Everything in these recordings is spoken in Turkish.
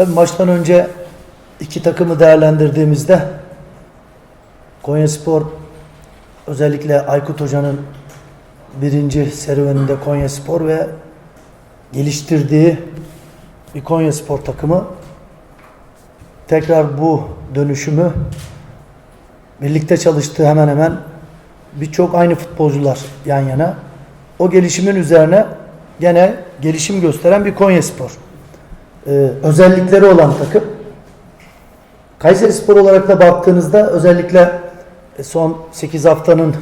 Tabii maçtan önce iki takımı değerlendirdiğimizde Konyaspor özellikle Aykut Hoca'nın birinci serüveninde Konyaspor ve geliştirdiği bir Konyaspor takımı tekrar bu dönüşümü birlikte çalıştığı hemen hemen birçok aynı futbolcular yan yana. O gelişimin üzerine gene gelişim gösteren bir Konyaspor. Ee, özellikleri olan takım. Kayseri Spor olarak da baktığınızda özellikle son 8 haftanın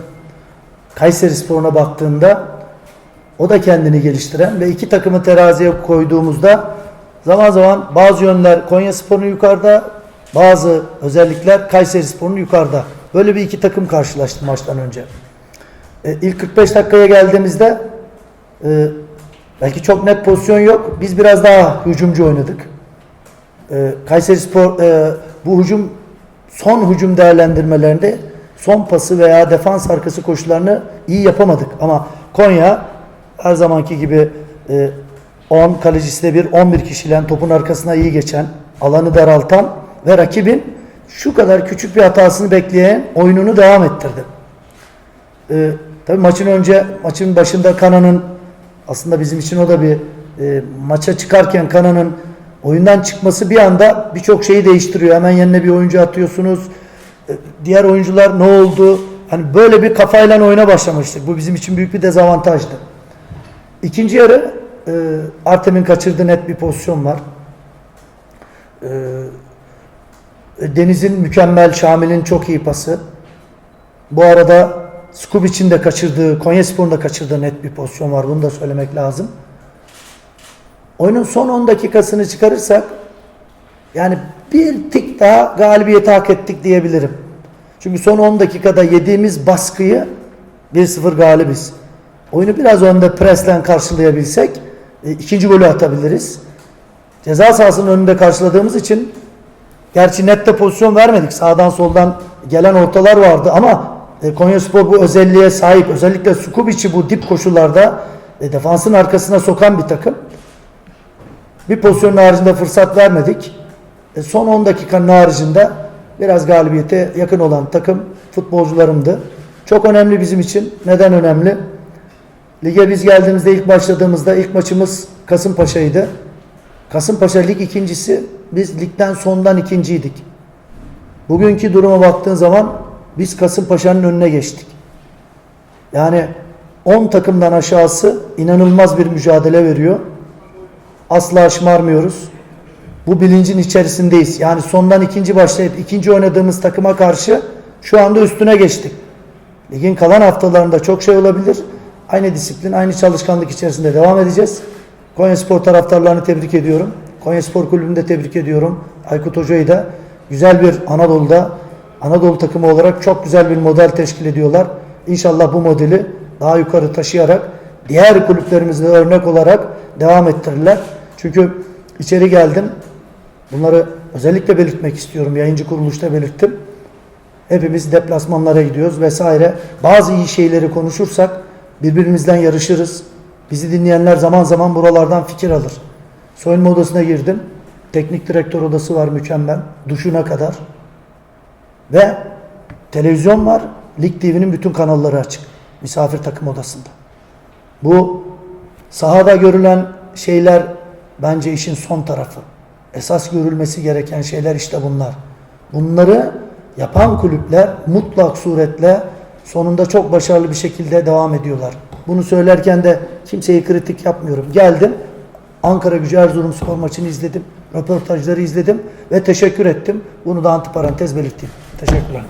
Kayseri Spor'una baktığında o da kendini geliştiren ve iki takımı teraziye koyduğumuzda zaman zaman bazı yönler Konya Spor'un yukarıda bazı özellikler Kayseri Spor'un yukarıda. Böyle bir iki takım karşılaştı maçtan önce. E, ilk 45 dakikaya geldiğimizde e, belki çok net pozisyon yok. Biz biraz daha hücumcu oynadık. E, Kayseri Spor e, bu hücum son hücum değerlendirmelerinde son pası veya defans arkası koşularını iyi yapamadık. Ama Konya her zamanki gibi e, 10 kalecisi bir 11 kişiyle topun arkasına iyi geçen, alanı daraltan ve rakibin şu kadar küçük bir hatasını bekleyen oyununu devam ettirdi. E, tabii maçın önce maçın başında Kanan'ın aslında bizim için o da bir e, maça çıkarken Kanan'ın oyundan çıkması bir anda birçok şeyi değiştiriyor. Hemen yerine bir oyuncu atıyorsunuz. E, diğer oyuncular ne oldu? Hani böyle bir kafayla oyuna başlamıştık. Bu bizim için büyük bir dezavantajdı. İkinci yarı e, Artem'in kaçırdığı net bir pozisyon var. E, Deniz'in mükemmel, Şamil'in çok iyi pası. Bu arada Skubic'in de kaçırdığı, Konyaspor'un da kaçırdığı net bir pozisyon var. Bunu da söylemek lazım. Oyunun son 10 dakikasını çıkarırsak yani bir tık daha galibiyeti hak ettik diyebilirim. Çünkü son 10 dakikada yediğimiz baskıyı 1-0 galibiz. Oyunu biraz önde presle karşılayabilsek e, ikinci golü atabiliriz. Ceza sahasının önünde karşıladığımız için gerçi nette pozisyon vermedik. Sağdan soldan gelen ortalar vardı ama e, Konyaspor bu özelliğe sahip. Özellikle Sukubic'i bu dip koşullarda e, defansın arkasına sokan bir takım. Bir pozisyonun haricinde fırsat vermedik. E, son 10 dakikanın haricinde biraz galibiyete yakın olan takım futbolcularımdı. Çok önemli bizim için. Neden önemli? Lige biz geldiğimizde ilk başladığımızda ilk maçımız Kasımpaşa'ydı. Kasımpaşa lig ikincisi. Biz ligden sondan ikinciydik. Bugünkü duruma baktığın zaman biz Kasımpaşa'nın önüne geçtik. Yani 10 takımdan aşağısı inanılmaz bir mücadele veriyor. Asla şımarmıyoruz. Bu bilincin içerisindeyiz. Yani sondan ikinci başlayıp ikinci oynadığımız takıma karşı şu anda üstüne geçtik. Ligin kalan haftalarında çok şey olabilir. Aynı disiplin, aynı çalışkanlık içerisinde devam edeceğiz. Konya Spor taraftarlarını tebrik ediyorum. Konya Spor Kulübü'nü de tebrik ediyorum. Aykut Hoca'yı da güzel bir Anadolu'da Anadolu takımı olarak çok güzel bir model teşkil ediyorlar. İnşallah bu modeli daha yukarı taşıyarak diğer kulüplerimizde örnek olarak devam ettirirler. Çünkü içeri geldim. Bunları özellikle belirtmek istiyorum. Yayıncı kuruluşta belirttim. Hepimiz deplasmanlara gidiyoruz vesaire. Bazı iyi şeyleri konuşursak birbirimizden yarışırız. Bizi dinleyenler zaman zaman buralardan fikir alır. Soyunma odasına girdim. Teknik direktör odası var mükemmel. Duşuna kadar. Ve televizyon var. Lig TV'nin bütün kanalları açık. Misafir takım odasında. Bu sahada görülen şeyler bence işin son tarafı. Esas görülmesi gereken şeyler işte bunlar. Bunları yapan kulüpler mutlak suretle sonunda çok başarılı bir şekilde devam ediyorlar. Bunu söylerken de kimseyi kritik yapmıyorum. Geldim. Ankara Gücü Erzurum spor maçını izledim. Röportajları izledim ve teşekkür ettim. Bunu da antiparantez belirteyim. Teşekkürler.